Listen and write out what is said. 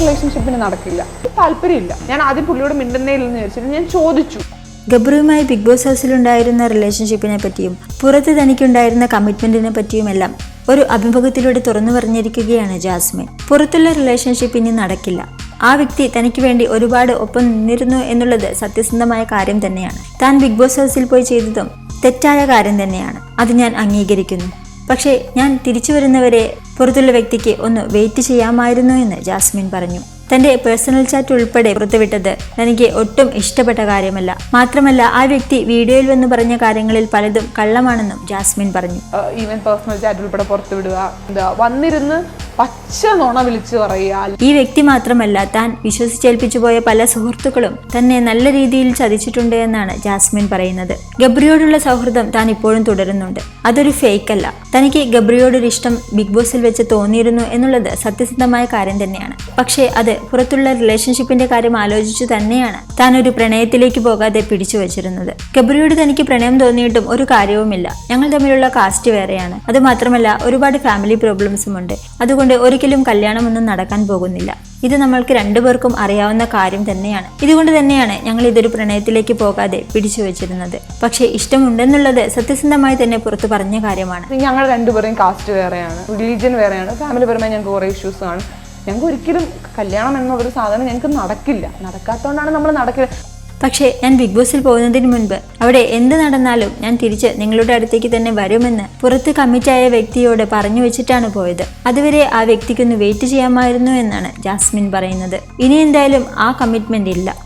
റിലേഷൻഷിപ്പിന് നടക്കില്ല. താല്പര്യമില്ല. ഞാൻ ആദ്യം പുള്ളിയോട് മിണ്ടുന്നേ ഇല്ലെന്ന് വിചാരിച്ചിട്ട് ഞാൻ ചോദിച്ചു. ഗബ്രുവുമായി ബിഗ് ബോസ് ഹൗസിൽ ഉണ്ടായിരുന്ന റിലേഷൻഷിപ്പിനെ പറ്റിയും പുറത്ത് തനിക്കുണ്ടായിരുന്ന കമ്മിറ്റ്മെന്റിനെ പറ്റിയുമെല്ലാം ഒരു അഭിമുഖത്തിലൂടെ തുറന്നു പറഞ്ഞിരിക്കുകയാണ് ജാസ്മിൻ. പുറത്തുള്ള റിലേഷൻഷിപ്പ് ഇനി നടക്കില്ല. ആ വ്യക്തി തനിക്ക് വേണ്ടി ഒരുപാട് ഒപ്പം നിന്നിരുന്നു എന്നുള്ളത് സത്യസന്ധമായ കാര്യം തന്നെയാണ്. താൻ ബിഗ് ബോസ് ഹൗസിൽ പോയി ചെയ്തതും തെറ്റായ കാര്യം തന്നെയാണ്. അത് ഞാൻ അംഗീകരിക്കുന്നു. പക്ഷേ ഞാൻ തിരിച്ചു വരുന്നവരെ പുറത്തുള്ള വ്യക്തിക്ക് ഒന്ന് വെയിറ്റ് ചെയ്യാമായിരുന്നു എന്ന് ജാസ്മിൻ പറഞ്ഞു. തന്റെ പേഴ്സണൽ ചാറ്റ് ഉൾപ്പെടെ പുറത്തുവിട്ടത് തനിക്ക് ഒട്ടും ഇഷ്ടപ്പെട്ട കാര്യമല്ല. മാത്രമല്ല ആ വ്യക്തി വീഡിയോയിൽ വന്ന് പറഞ്ഞ കാര്യങ്ങളിൽ പലതും കള്ളമാണെന്നും ജാസ്മിൻ പറഞ്ഞു. ഈവൻ പേഴ്സണൽ ചാറ്റ് ഉൾപ്പെടെ പുറത്തുവിടുക എന്താ വന്നിരുന്ന് പച്ച നുണ വിളിച്ച് പറയുക. ഈ വ്യക്തി മാത്രമല്ല താൻ വിശ്വസിച്ചേൽപ്പിച്ചു പോയ പല സുഹൃത്തുക്കളും തന്നെ നല്ല രീതിയിൽ ചതിച്ചിട്ടുണ്ട് എന്നാണ് ജാസ്മിൻ പറയുന്നത്. ഗബ്രിയോടുള്ള സൗഹൃദം താൻ ഇപ്പോഴും തുടരുന്നുണ്ട്. അതൊരു ഫേക്ക് അല്ല. തനിക്ക് ഗബ്രിയോടൊരു ഇഷ്ടം ബിഗ് ബോസിൽ വെച്ച് തോന്നിയിരുന്നു എന്നുള്ളത് സത്യസന്ധമായ കാര്യം തന്നെയാണ്. പക്ഷേ അത് പുറത്തുള്ള റിലേഷൻഷിപ്പിന്റെ കാര്യം ആലോചിച്ചു തന്നെയാണ് താൻ ഒരു പ്രണയത്തിലേക്ക് പോകാതെ പിടിച്ചു വച്ചിരുന്നത്. ഗബ്രിയോട് തനിക്ക് പ്രണയം തോന്നിയിട്ടും ഒരു കാര്യവുമില്ല. ഞങ്ങൾ തമ്മിലുള്ള കാസ്റ്റ് വേറെയാണ്. അത് മാത്രമല്ല ഒരുപാട് ഫാമിലി പ്രോബ്ലംസും ഉണ്ട്. അതുകൊണ്ട് ഒരിക്കലും കല്യാണമൊന്നും നടക്കാൻ പോകുന്നില്ല. ഇത് നമ്മൾക്ക് രണ്ടുപേർക്കും അറിയാവുന്ന കാര്യം തന്നെയാണ്. ഇതുകൊണ്ട് തന്നെയാണ് ഞങ്ങൾ ഇതൊരു പ്രണയത്തിലേക്ക് പോകാതെ പിടിച്ചു വെച്ചിരുന്നത്. പക്ഷേ ഇഷ്ടമുണ്ടെന്നുള്ളത് സത്യസന്ധമായി തന്നെ പുറത്തു പറഞ്ഞ കാര്യമാണ്. ഞങ്ങൾ രണ്ടുപേരും കാസ്റ്റ് വേറെയാണ്. റിലീജിയൻ വേറെയാണ്. ഫാമിലി പരമായി ഞങ്ങൾക്ക് കുറേ ഇഷ്യൂസ് ആണ് ഞങ്ങൾക്ക് ഒരിക്കലും കല്യാണം എന്നുള്ളൊരു സാധനം ഞങ്ങൾക്ക് നടക്കില്ല. നടക്കാത്തതുകൊണ്ടാണ് നമ്മൾ നടക്കില്ല. പക്ഷേ ഞാൻ ബിഗ് ബോസിൽ പോകുന്നതിന് മുൻപ് അവിടെ എന്ത് നടന്നാലും ഞാൻ തിരിച്ച് നിങ്ങളുടെ അടുത്തേക്ക് തന്നെ വരുമെന്ന് പുറത്ത് കമ്മിറ്റായ വ്യക്തിയോട് പറഞ്ഞു വെച്ചിട്ടാണ് പോയത്. അതുവരെ ആ വ്യക്തിക്കൊന്ന് വെയിറ്റ് ചെയ്യാമായിരുന്നു എന്നാണ് ജാസ്മിൻ പറയുന്നത്. ഇനി എന്തായാലും ആ കമ്മിറ്റ്മെന്റ് ഇല്ല.